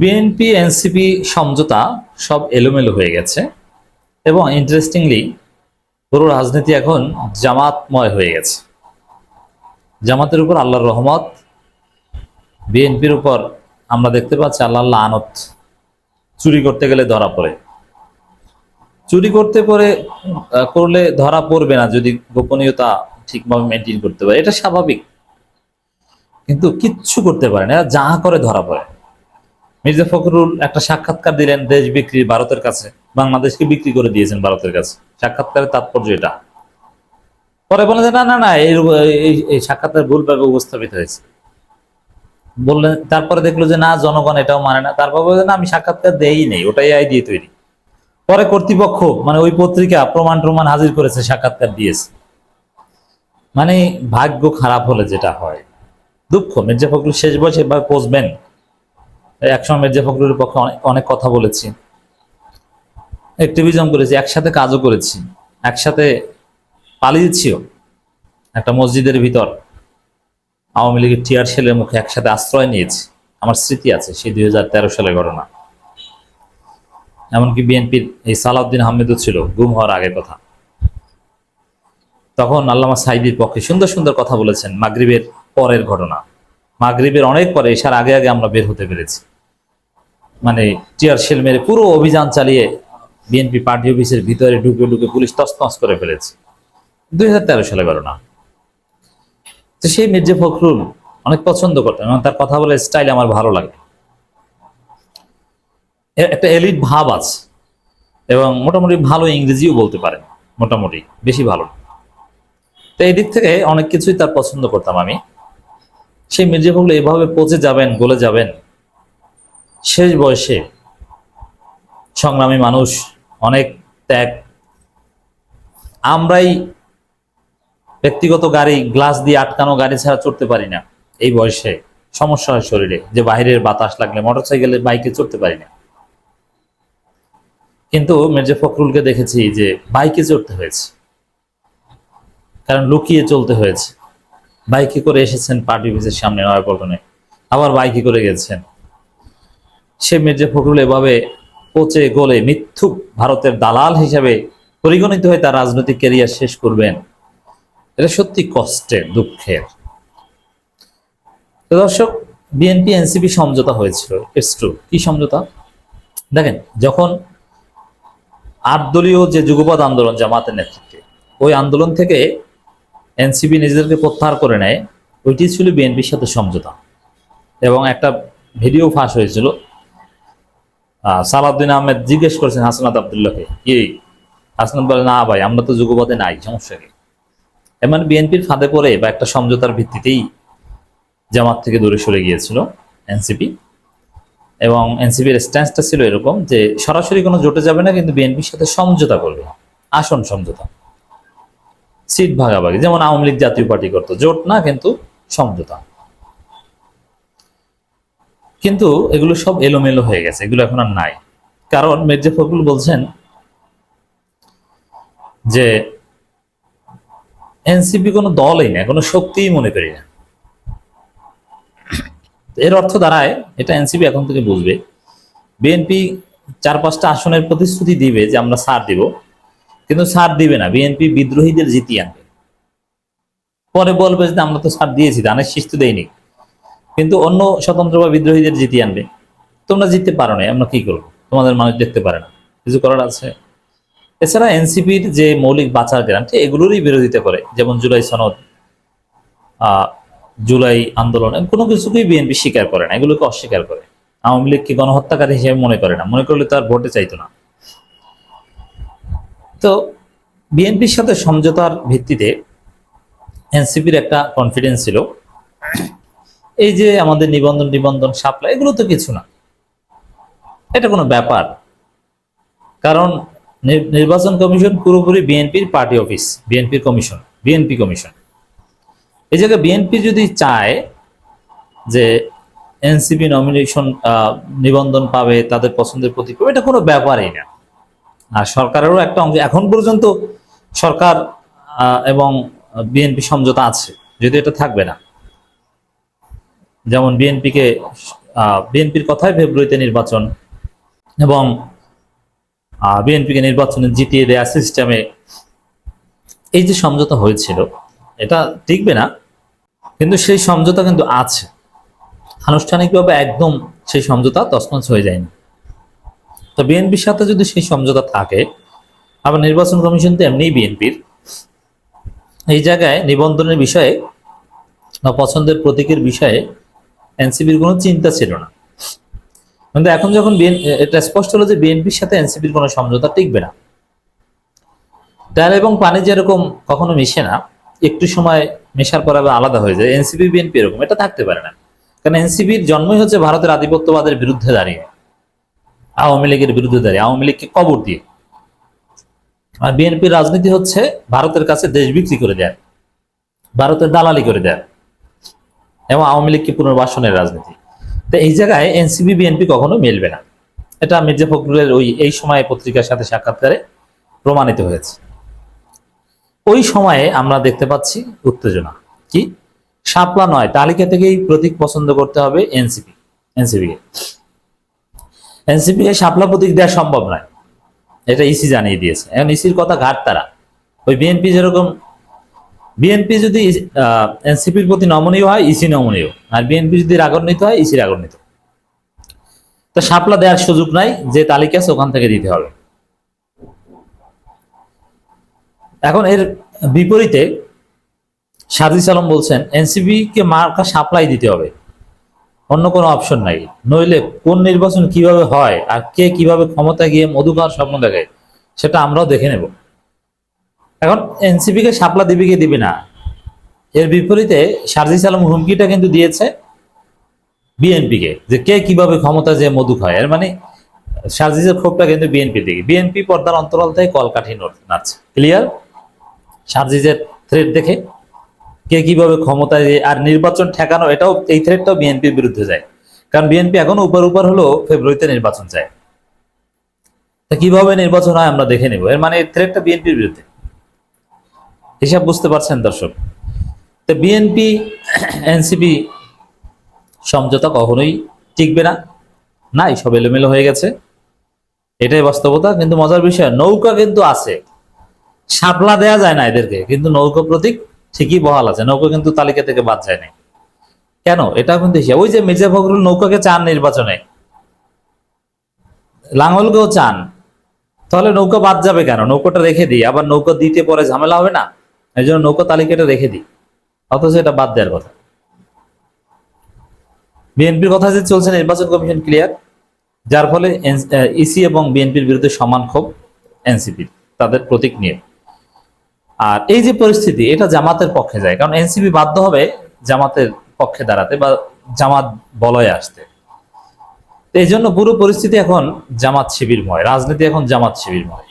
BNP NCP সমঝোতা সব এলোমেলো হয়ে গেছে এবং ইন্টারেস্টিংলি পুরো রাজনীতি এখন জামাতময় হয়ে গেছে। জামাতের উপর আল্লাহর রহমত বিএনপির উপর আমরা দেখতে পাচ্ছি আল্লাহ আল্লাহ আনত চুরি করতে গেলে ধরা পড়ে। চুরি করতে পরে করলে ধরা পড়বে না যদি গোপনীয়তা ঠিকভাবে মেনটেন করতে পারে। এটা স্বাভাবিক। কিন্তু কিচ্ছু করতে পারে না। যা করে ধরা পড়ে। মির্জা ফখরুল একটা সাক্ষাৎকার দিলেন দেশ বিক্রি ভারতের কাছে বাংলাদেশকে বিক্রি করে দিয়েছেন ভারতের কাছে। সাক্ষাৎকারের তাৎপর্য এটা। পরে বলে যে না না না এই সাক্ষাৎকার ভুলভাবে উপস্থাপিত হয়েছে। বললেন তারপরে দেখল যে না জনগণ এটাও মানে না। তারপর বলল যে, না আমি সাক্ষাৎকার দেই নেই ওটাই আই দিয়ে তৈরি। পরে কর্তৃপক্ষ মানে ওই পত্রিকা প্রমাণ প্রমাণ হাজির করেছে সাক্ষাৎকার দিয়েছে। মানে ভাগ্য খারাপ হলে যেটা হয় দুঃখ। মির্জা ফখরুল শেষ বয়সে এভাবে পচবেন একসময় মির্জা ফখরুলের পক্ষে অনেক কথা বলেছি। অ্যাক্টিভিজম করেছি, একসাথে কাজও করেছি, একসাথে পালিয়েছিও একটা মসজিদের ভিতর আওয়ামী লীগের টিয়ার সেলের মুখে একসাথে আশ্রয় নিয়েছি। আমার স্মৃতি আছে সেই দুই হাজার তেরো সালের ঘটনা। এমনকি বিএনপির এই সালাউদ্দিন আহমেদও ছিল, গুম হওয়ার আগের কথা। তখন আল্লামা সাইদির পক্ষে সুন্দর সুন্দর কথা বলেছেন মাগরিবের পরের ঘটনা। মাগরিবের অনেক পরে এসার আগে আগে আমরা বের হতে পেরেছি। মানে টিয়ার শেল মেরে পুরো অভিযান চালিয়ে বিএনপি পার্টি অফিসের ভিতরে ঢুকে ঢুকে পুলিশ তসতস করে ফেলেছে। দুই হাজার তেরো সালে ঘটনা তো সেই মির্জা ফখরুল অনেক পছন্দ করতেন এবং তার কথা বলে স্টাইল আমার ভালো লাগে। একটা এলিট ভাব আছে এবং মোটামুটি ভালো ইংরেজিও বলতে পারেন, মোটামুটি, বেশি ভালো। তো এই দিক থেকে অনেক কিছুই তার পছন্দ করতাম আমি। সেই ফখরুল এভাবে পচে যাবেন, গলে যাবেন। শেষ বয়সে সংগ্রামী মানুষ অনেক ত্যাগ। আমরাই ব্যক্তিগত গাড়ি, গ্লাস দিয়ে আটকানো গাড়ি ছাড়া চড়তে পারি না। এই বয়সে সমস্যা হয় শরীরে, যে বাইরের বাতাস লাগলে মোটরসাইকেলে, বাইকে চড়তে পারি না। কিন্তু মির্জা ফখরুলকে দেখেছি যে বাইকে চড়তে হয়েছে। কারণ লুকিয়ে চলতে হয়েছে। বাইকে করে এসেছেন পার্টি অফিসের সামনে? নয়াপল্টনে আবার বাইকে করে গেছেন? সে মির্জা ফখরুল এভাবে পচে গলে মিথ্যুক ভারতের দালাল হিসাবে পরিগণিত হয়ে তার রাজনৈতিক ক্যারিয়ার শেষ করবেন। এটা সত্যি কষ্টের, দুঃখের। দর্শক, বিএনপি, এনসিপি সমঝোতা হয়েছিল। ইটস কি সমঝোতা? দেখেন, যখন আট দলীয় যে যুগপৎ আন্দোলন জামাতের নেতৃত্বে, ওই আন্দোলন থেকে এনসিপি নিজেদেরকে প্রত্যাহার করে নেয়, ওইটি ছিল বিএনপির সাথে সমঝোতা। এবং একটা ভিডিও ফাঁস হয়েছিল। সালাউদ্দিন আহমেদ জিজ্ঞেস করেছেন হাসনাত আবদুল্লাহকে, কি হাসনাত বলে, না ভাই, আমরা তো যুগপথে নাই, সমস্যা কি? এমন বিএনপির ফাঁদে পড়ে বা একটা সমঝোতার ভিত্তিতেই জামাত থেকে দূরে সরে গিয়েছিল এনসিপি। এবং এনসিপির স্ট্যান্সটা ছিল এরকম যে, সরাসরি কোনো জোটে যাবে না, কিন্তু বিএনপির সাথে সমঝোতা করবে। আসন সমঝোতা। সিট ভাগাভাগি যেমন আওয়ামী লীগ জাতীয় পার্টি করতো। জোট না, কিন্তু সমঝোতা। কিন্তু এগুলো সব এলোমেলো হয়ে গেছে, এগুলো এখন আর নাই। কারণ মির্জা ফখরুল বলছেন যে এনসিপি কোনো দলই না কোনো শক্তিই মনে করি না। এর অর্থ দাঁড়ায়, এটা এনসিপি এখন থেকে বুঝবে। বিএনপি চার পাঁচটা আসনের প্রতিশ্রুতি দিবে যে আমরা ছাড় দিব। কিন্তু সার দিবে না। বিএনপি বিদ্রোহীদের জিতিয়ে আনবে। পরে বলবে যে আমরা তো সার দিয়েছি, ধানের শীষ তো দেয়নি। কিন্তু অন্য স্বতন্ত্র বা বিদ্রোহীদের জিতিয়ে আনবে। তোমরা জিততে পারো না আমরা কি করব? তোমাদের মানুষ দেখতে পারে না। কিছু করার আছে? এছাড়া এনসিপির যে মৌলিক বাঁচার গ্যারান্টি এগুলোরই বিরোধিতা করে। যেমন জুলাই সনদ জুলাই আন্দোলন, কোনো কিছুকেই বিএনপি স্বীকার করে না। এগুলোকে অস্বীকার করে। আওয়ামী লীগকে গণহত্যাকারী হিসেবে মনে করে না? মনে করলে তো আর ভোটে চাইতো না। তো বিএনপির সাথে সমঝোতার ভিত্তিতে এনসিপির একটা কনফিডেন্স ছিল। এই যে আমাদের নিবন্ধন নিবন্ধন, সাপ্লাই, এগুলো তো কিছু না। এটা কোনো ব্যাপার। কারণ নির- নির্বাচন কমিশন পুরোপুরি বিএনপির পার্টি অফিস বিএনপির কমিশন বিএনপি কমিশন এই জায়গায় বিএনপি যদি চায় যে এনসিপি নমিনেশন নিবন্ধন পাবে, তাদের পছন্দের প্রতীক এটা কোনো ব্যাপারই না। আর সরকারেরও একটা অংশ। এখন পর্যন্ত সরকার এবং বিএনপি সমঝোতা আছে যদি এটা থাকবে না। যেমন বিএনপিকে বিএনপির কথায় ফেব্রুয়ারিতে নির্বাচন এবং বিএনপিকে নির্বাচনে জিতিয়ে দেয়া সিস্টেমে এই যে সমঝোতা হয়েছিল, এটা টিকবে না, কিন্তু সেই সমঝোতা কিন্তু আছে। আনুষ্ঠানিকভাবে একদম সেই সমঝোতা তসমস হয়ে যায়নি। তো বিএনপির সাথে যদি সেই সমঝোতা থাকে, আবার নির্বাচন কমিশন তো এমনিই বিএনপির, এই জায়গায় নিবন্ধনের বিষয়ে বা পছন্দের প্রতীকের বিষয়ে এনসিপির কোনো চিন্তা ছিল না। কিন্তু এখন যখন এটা স্পষ্ট হলো যে বিএনপির সাথে এনসিপির কোনো সমঝোতা টিকবে না। তেল এবং পানি যেরকম কখনো মিশে না, একটু সময় মেশার পর আবার আলাদা হয়ে যায়। এনসিপি, বিএনপি এরকম, এটা থাকতে পারে না। কারণ এনসিপির জন্মই হচ্ছে ভারতের আধিপত্যবাদের বিরুদ্ধে দাঁড়িয়ে। আওয়ামী লীগের বিরুদ্ধে দাঁড়িয়ে, আওয়ামী লীগকে কবর দিয়ে। আর বিএনপির রাজনীতি হচ্ছে ভারতের কাছে দেশ বিক্রি করে দেয়, ভারতের দালালি করে দেয় এবং আওয়ামী লীগকে পুনর্বাসনের রাজনীতি। তো এই জায়গায় এনসিপি, বিএনপি কখনো মিলবে না। এটা মির্জা ফখরুলের ওই, এই সময়ে পত্রিকার সাথে সাক্ষাৎকারে প্রমাণিত হয়েছে। ওই সময়ে আমরা দেখতে পাচ্ছি উত্তেজনা। কি? শাপলা নয়, তালিকা থেকেই প্রতীক পছন্দ করতে হবে এনসিপি, এনসিপিকে। এনসিপিকে শাপলা প্রতীক দেওয়া সম্ভব নয়। এটা ইসি জানিয়ে দিয়েছে। এখন ইসির কথা ঘাট তারা। ওই বিএনপি যেরকম বিএনপি যদি এনসিপির প্রতি নমনীয় হয় ইসি নমনীয়। আর বিএনপি যদি রাগান্বিত হয় ইসি রাগান্বিত। তো সাপলা দেওয়ার সুযোগ নাই, যে তালিকা আছে ওখান থেকে দিতে হবে। এখন এর বিপরীতে সাজিস আলম বলছেন, এনসিপি কে মার্কা সাপ্লাই দিতে হবে। অন্য কোনো অপশন নাই। নইলে কোন নির্বাচন কীভাবে হয় আর কে কীভাবে ক্ষমতা গিয়ে মধু খাওয়ার স্বপ্ন দেখে, সেটা আমরাও দেখে নেব। এখন এনসিপি কে সাপলা দিবি কি দিবি না? এর বিপরীতে সার্জিস আলম হুমকিটা কিন্তু দিয়েছে বিএনপি কে, যে কে কীভাবে ক্ষমতা যে মধু খায় এর মানে সার্জিসের ক্ষোভটা কিন্তু বিএনপি দিকে। বিএনপি পর্দার অন্তরাল থেকে কলকাঠি নাচছে ক্লিয়ার সার্জিসের থ্রেড দেখে কে কীভাবে ক্ষমতায় আর নির্বাচন ঠেকানো, এটাও এই থ্রেটটাও বিএনপির বিরুদ্ধে যায়। কারণ বিএনপি এখন উপর উপর হলো ফেব্রুয়ারিতে নির্বাচন চায়। তা কীভাবে নির্বাচন হয় আমরা দেখে নেব। এর মানে এই থ্রেডটা বিএনপির বিরুদ্ধে। হিসাব বুঝতে পারছেন দর্শক? তো বিএনপি এনসিপি সমঝোতা কখনোই টিকবে না। নাই, সব এলোমেলো হয়ে গেছে। এটাই বাস্তবতা, কিন্তু মজার বিষয়, নৌকা কিন্তু আছে। শাপলা দেয়া যায় না এদেরকে, কিন্তু নৌকা প্রতীক ঠিকই বহাল আছে? নৌকা কিন্তু তালিকা থেকে বাদ যায় নাই। কেন? এটা কিন্তু হিসাব। ওই যে মির্জা ফখরুল নৌকাকে চান নির্বাচনে। লাঙ্গলকেও চান। তাহলে নৌকা বাদ যাবে কেন? নৌকাটা রেখে দিই। আবার নৌকা দিতে পরে ঝামেলা হবে না? এই জন্য নৌকা তালিকাটা রেখে দিই। অথচ এটা বাদ দেওয়ার কথা। বিএনপির কথা যে চলছে, নির্বাচন কমিশন ক্লিয়ার। যার ফলে ইসি এবং বিএনপির বিরুদ্ধে সমান ক্ষোভ এনসিপির, তাদের প্রতীক নিয়ে। আর এই যে পরিস্থিতি, এটা জামাতের পক্ষে যায়। কারণ এনসিপি বাধ্য হবে জামাতের পক্ষে দাঁড়াতে বা জামাত বলয়ে আসতে। এই জন্য পুরো পরিস্থিতি এখন জামাত শিবিরময়, রাজনীতি এখন জামাত শিবিরময়।